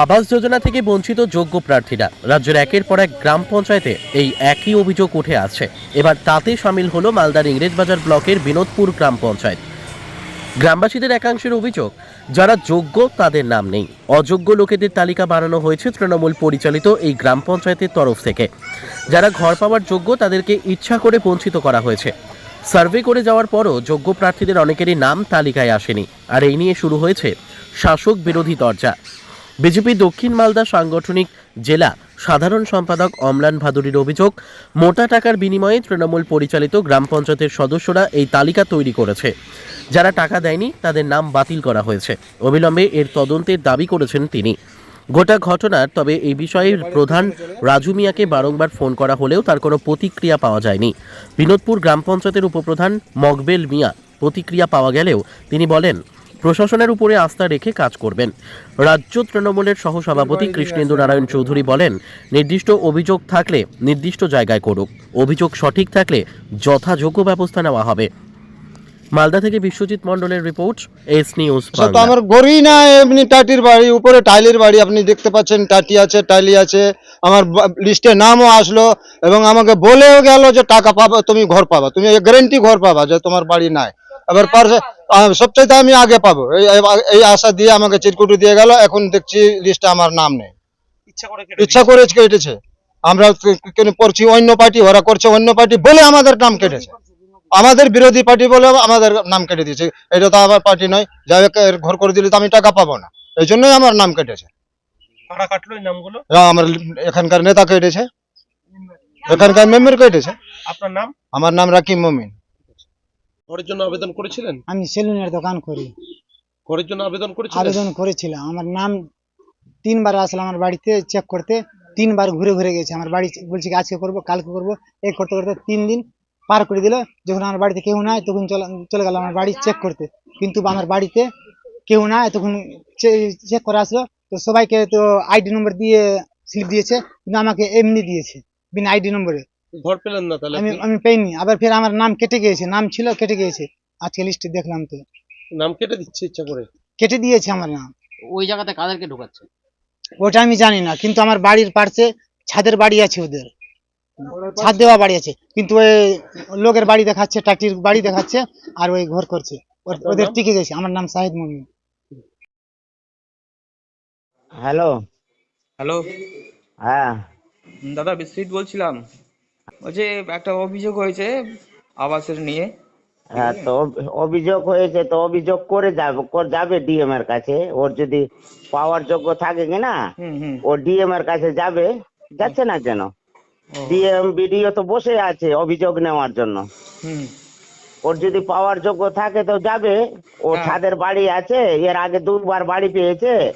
আবাস যোজনা থেকে বঞ্চিত যোগ্য প্রার্থীরা রাজ্যের একের পর এক গ্রাম পঞ্চায়েতে এই একই অভিযোগ উঠে আসছে। এবার তাতে সামিল হলো মালদার ইংরেজবাজার ব্লকের বিনোদপুর গ্রাম পঞ্চায়েত। গ্রামবাসীদের একাংশের অভিযোগ, যারা যোগ্য তাদের নাম নেই। অযোগ্য লোকেদের তালিকা বানানো হয়েছে তৃণমূল পরিচালিত এই গ্রাম পঞ্চায়েতের তরফ থেকে। যারা ঘর পাওয়ার যোগ্য তাদেরকে ইচ্ছা করে বঞ্চিত করা হয়েছে। সার্ভে করে যাওয়ার পরও যোগ্য প্রার্থীদের অনেকেরই নাম তালিকায় আসেনি। আর এই নিয়ে শুরু হয়েছে শাসক বিরোধী দরজা। বিজেপি দক্ষিণ মালদা সাংগঠনিক জেলা সাধারণ সম্পাদক অমলান ভাদুরীর অভিযোগ, মোটা টাকার বিনিময়ে তৃণমূল পরিচালিত গ্রাম পঞ্চায়েতের সদস্যরা এই তালিকা তৈরি করেছে। যারা টাকা দেয়নি, তাদের নাম বাতিল করা হয়েছে। অবিলম্বে এর তদন্তের দাবি করেছেন তিনি। গোটা ঘটনার তবে এই বিষয়ে প্রধান রাজু মিয়াকে বারংবার ফোন করা হলেও তার কোনো প্রতিক্রিয়া পাওয়া যায়নি। বিনোদপুর গ্রাম পঞ্চায়েতের উপপ্রধান মকবেল মিয়া প্রতিক্রিয়া পাওয়া গেলেও তিনি বলেন প্রশাসনের উপরে আস্থা রেখে কাজ করবেন। রাজ্য তৃণমূলের সহসভাপতি কৃষ্ণেন্দু নারায়ণ চৌধুরী বলেন নির্দিষ্ট অভিযোগ থাকলে নির্দিষ্ট জায়গায় করুক। অভিযোগ সঠিক থাকলে যথাযোগ্য ব্যবস্থা নেওয়া হবে। মালদা থেকে বিশ্বজিৎ মন্ডলের রিপোর্ট এস নিউজ তো আমার গড়ি না এমনি টাটির বাড়ি উপরে টাইলের বাড়ি আপনি দেখতে পাচ্ছেন টাটি আছে টাইলি আছে। আমার লিস্টে নামও আসলো এবং আমাকে বলেও গেল যে টাকা পাবা তুমি ঘর পাবা। তুমি গ্যারেন্টি ঘর পাবা যে তোমার বাড়ি নাই। এবার পারছে সবচাইতে আমি আগে পাবো। এই আশা দিয়ে আমাকে চিরকুটি দিয়ে গেল এখন দেখছি লিস্টে আমার নাম নেই। ইচ্ছা করে কেটেছে। আমরা কেন করছি অন্য পার্টি ওরা করছে অন্য পার্টি বলে আমাদের নাম কেটেছে। আমাদের বিরোধী পার্টি বলে আমাদের নাম কেটে দিয়েছে। এটা তো আমার পার্টি নয় যাই ঘর করে দিলে তো আমি টাকা পাবো না। এই জন্যই আমার নাম কেটেছে। কারা কাটলো এই নামগুলো? এরা আমার এখানকার নেতা কেটেছে। এখানকার মেম্বার কেটেছে। আপনার নাম? আমার নাম রাকিব মমিন। ঘরের জন্য আবেদন করেছিলেন? আমি সেলুনের দোকান করি। ঘরের জন্য আবেদন করেছিলেন? আবেদন করেছিলাম। আমার নাম তিনবার আসলো আমার বাড়িতে চেক করতে। তিনবার ঘুরে ঘুরে গেছে। আমার বাড়ি বলছে কি আজকে করব কালকে করব। এই করতে করতে তিন দিন পার করে দিল। যখন আমার বাড়িতে কেউ নাই তখন চলে চলে গেল আমার বাড়ি চেক করতে। কিন্তু আমার বাড়িতে কেউ নাই তখন চেক করে আসলো। তো সবাইকে তো আইডি নম্বর দিয়ে স্লিপ দিয়েছে। কিন্তু আমাকে এমনি দিয়েছে বিনা আইডি নম্বরে ঘর পেলেন না তাহলে আমি? আমি পাইনি আবার ফের আমার নাম কেটে গিয়েছে নাম ছিল কেটে গিয়েছে। আজকে লিস্টে দেখলাম তো। নাম কেটে দিচ্ছে ইচ্ছা করে? কেটে দিয়েছে আমার নাম। ওই জায়গাতে কাদেরকে ঢোকাচ্ছে? ওটা আমি জানি না কিন্তু আমার বাড়ির পাশে ছাদের বাড়ি আছে ওদের। ছাদ দেওয়া বাড়ি আছে কিন্তু ওই লোকের বাড়ি দেখাচ্ছে টাটির বাড়ি দেখাচ্ছে আর ওই ঘর করছে। ওর- ওদের টিকে গেছে আমার নাম সাহিদ মমিন হ্যালো। হ্যালো। হ্যাঁ। দাদা বিশ্বজিৎ বলছিলাম। বলছি একটা অভিযোগ হয়েছে আবাসের নিয়ে। হ্যাঁ তো অভিযোগ হয়েছে তো অভিযোগ করে যাবে কর- যাবে ডিএম এর কাছে। ওর যদি পাওয়ার যোগ্য থাকে কিনা ও ডিএম এর কাছে যাবে। যাচ্ছে না কেন? ডিএম বিডিও তো বসে আছে অভিযোগ নেওয়ার জন্য। ওর যদি পাওয়ার যোগ্য থাকে তো যাবে। ও হ্যাঁ। ছাদের বাড়ি আছে এর আগে দুবার বাড়ি পেয়েছে।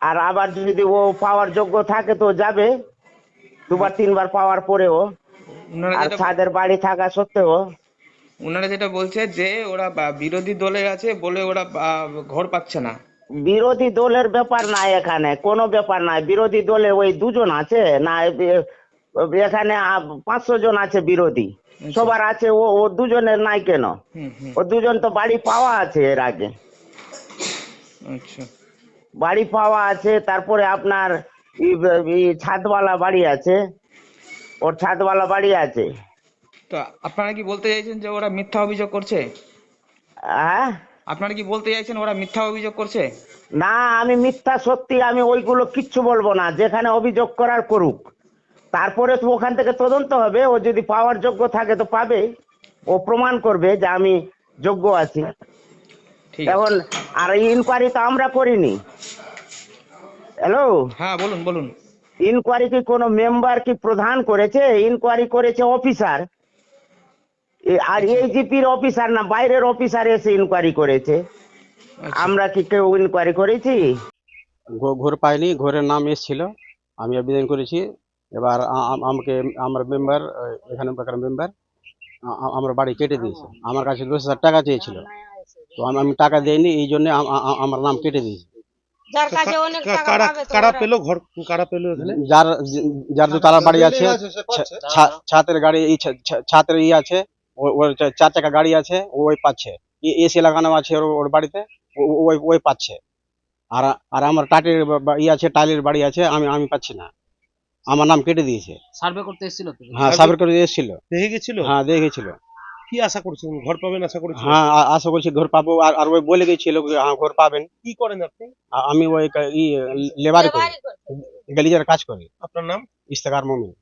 আর আবার যদি ও পাওয়ার যোগ্য থাকে তো যাবে। দুবার তিনবার পাওয়ার পরেও আর ছাদের বাড়ি থাকা সত্ত্বেও ওনারা যেটা বলছে যে ওরা বিরোধী দলে আছে বলে ওরা ঘর পাচ্ছে না। বিরোধী দলের ব্যাপার নাই এখানে কোনো ব্যাপার নাই। বিরোধী দলে ওই দুজন আছে না এখানে পাঁচশো জন আছে বিরোধী। সবার আছে ও ও দুজনের নাই কেন? ও দুজন তো বাড়ি পাওয়া আছে এর আগে। আচ্ছা। বাড়ি পাওয়া আছে তারপরে আপনার ছাদওয়ালা বাড়ি আছে। ওর ছাদওয়ালা বাড়ি আছে। তো আপনারা কি বলতে চাইছেন যে ওরা মিথ্যা অভিযোগ করছে? হ্যাঁ? আপনারা কি বলতে চাইছেন ওরা মিথ্যা অভিযোগ করছে? না আমি মিথ্যা সত্যি আমি ওইগুলো কিচ্ছু বলব না। যেখানে অভিযোগ করার করুক। তারপরে তো ওখান থেকে তদন্ত হবে। ও যদি পাওয়ার যোগ্য থাকে তো পাবে। ও প্রমাণ করবে যে আমি যোগ্য আছি। ঠিক এখন আর ইনকোয়ারি তো আমরা করিনি। হ্যালো হ্যাঁ বলুন বলুন। ইনকোয়ারি কি কোনো মেম্বার কি প্রধান করেছে? ইনকোয়ারি করেছে অফিসার আর এইজিপির অফিসার না বাইরের অফিসার এসে ইনকোয়ারি করেছে। আচ্ছা। আমরা কি কেউ ইনকোয়ারি করেছি? ঘর পাইনি ঘরের নাম এসেছিল। আমি আবেদন করেছি। এবার আমাকে আমার মেম্বার এখানে মেম্বার আমার বাড়ি কেটে দিয়েছে। আমার কাছে দশ হাজার টাকা চেয়েছিল। তো আমি টাকা দেইনি এই জন্য আমার নাম কেটে দিয়েছে। যার বাড়ি আছে ওর চার চাকা গাড়ি আছে ওই পাচ্ছে এসি লাগানো আছে ওর বাড়িতে ওই ওই পাচ্ছে আর আর আমার টাটির বা- বা- ই আছে টাইলের বাড়ি আছে আমি আমি পাচ্ছি না আমার নাম কেটে দিয়েছে সার্ভে করতে এসেছিল হ্যাঁ সার্ভে- সাবের করে এসেছিল দেখে গেছিল হ্যাঁ দেখেছিল কি আশা করছেন? ঘর পাবেন আশা করছেন? হ্যাঁ আশা করছি ঘর পাবো। আর আর ওই বলে গেছিল হ্যাঁ ঘর পাবেন। কি করেন আপনি? আমি ওই ই লেবার করি। গ্যালিজার কাজ করি। আপনার নাম? ইস্তেকার মমিন।